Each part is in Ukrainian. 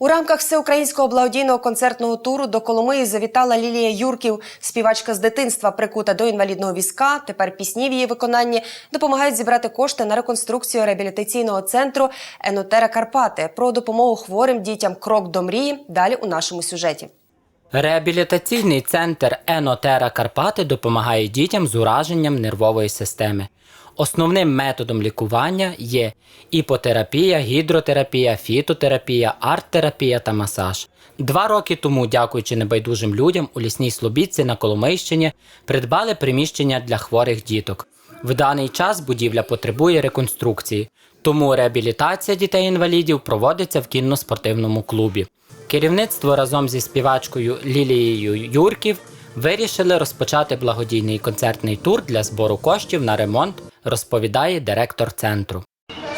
У рамках всеукраїнського благодійного концертного туру до Коломиї завітала Лілія Юрків, співачка з дитинства, прикута до інвалідного візка. Тепер пісні в її виконанні допомагають зібрати кошти на реконструкцію реабілітаційного центру Енотера Карпати. Про допомогу хворим дітям Крок до мрії далі у нашому сюжеті. Реабілітаційний центр Енотера Карпати допомагає дітям з ураженням нервової системи. Основним методом лікування є іпотерапія, гідротерапія, фітотерапія, арт-терапія та масаж. Два роки тому, дякуючи небайдужим людям, у лісній Слобідці на Коломийщині придбали приміщення для хворих діток. В даний час будівля потребує реконструкції, тому реабілітація дітей-інвалідів проводиться в кінно-спортивному клубі. Керівництво разом зі співачкою Лілією Юрків вирішили розпочати благодійний концертний тур для збору коштів на ремонт, розповідає директор центру.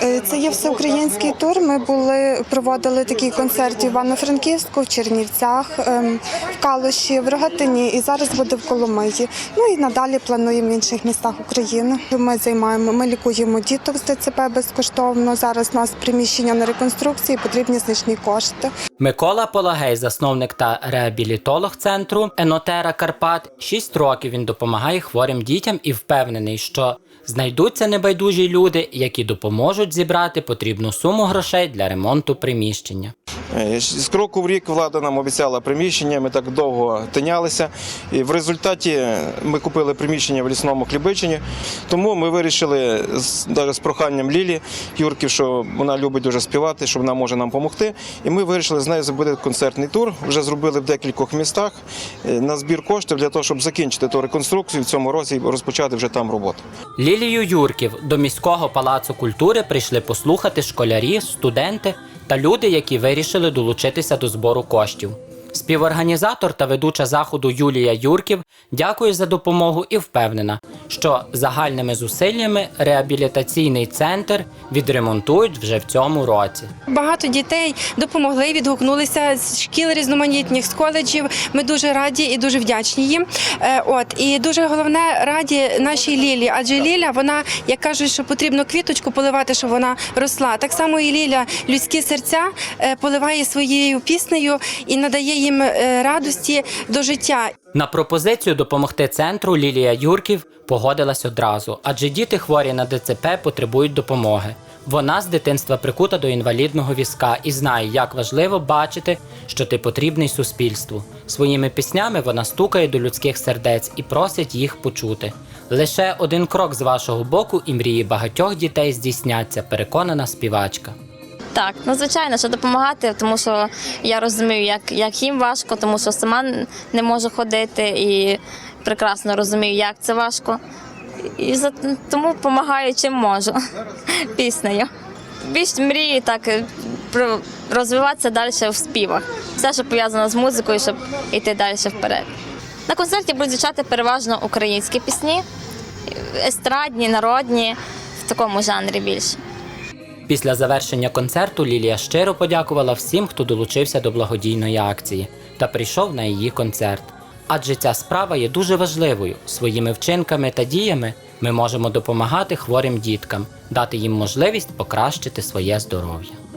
Е, Це є всеукраїнський тур. Ми були проводили такий концерт в Івано-Франківську, в Чернівцях, ем, в Калуші, в Рогатині і зараз буде в Коломиї. Ну і надалі плануємо в інших містах України. Ми займаємо, ми лікуємо діток з ДЦП безкоштовно. Зараз у нас приміщення на реконструкції, потрібні значні кошти. Микола Полагей, засновник та реабілітолог центру Енотера Карпат. Шість років він допомагає хворим дітям і впевнений, що знайдуться небайдужі люди, які допоможуть зібрати потрібну суму грошей для ремонту приміщення. Е, З кроку в рік влада нам обіцяла приміщення. Ми так довго тинялися. І в результаті ми купили приміщення в лісному хлібичині. Тому ми вирішили навіть з проханням Лілі Юрків, що вона любить дуже співати, що вона може нам допомогти. І ми вирішили з нею зробити концертний тур. Вже зробили в декількох містах е, на збір коштів для того, щоб закінчити ту реконструкцію в цьому році і розпочати вже там роботу. Лілію Юрків до міського палацу культури прийшли послухати школярі, студенти та люди, які вирішили долучитися до збору коштів. Співорганізатор та ведуча заходу Юлія Юрків дякує за допомогу і впевнена, що загальними зусиллями реабілітаційний центр відремонтують вже в цьому році. Багато дітей допомогли, відгукнулися з шкіл різноманітних з коледжів. Ми дуже раді і дуже вдячні їм. Е, От і дуже головне раді нашій Лілі, адже Ліля, вона як кажуть, що потрібно квіточку поливати, щоб вона росла. Так само і Ліля людські серця е, поливає своєю піснею і надає їм е, радості до життя. На пропозицію допомогти центру Лілія Юрків погодилась одразу, адже діти хворі на ДЦП потребують допомоги. Вона з дитинства прикута до інвалідного візка і знає, як важливо бачити, що ти потрібний суспільству. Своїми піснями вона стукає до людських сердець і просить їх почути. Лише один крок з вашого боку, і мрії багатьох дітей здійсняться, переконана співачка. Так, ну звичайно, що допомагати, тому що я розумію, як, як їм важко, тому що сама не можу ходити і прекрасно розумію, як це важко. І за, тому допомагаю чим можу піснею. Більш мрію так е, розвиватися далі в співах. Все, що пов'язано з музикою, щоб йти далі вперед. На концерті будуть звучати переважно українські пісні, естрадні, народні, в такому жанрі більше. Після завершення концерту Лілія щиро подякувала всім, хто долучився до благодійної акції та прийшов на її концерт. Адже ця справа є дуже важливою. Своїми вчинками та діями ми можемо допомагати хворим діткам, дати їм можливість покращити своє здоров'я.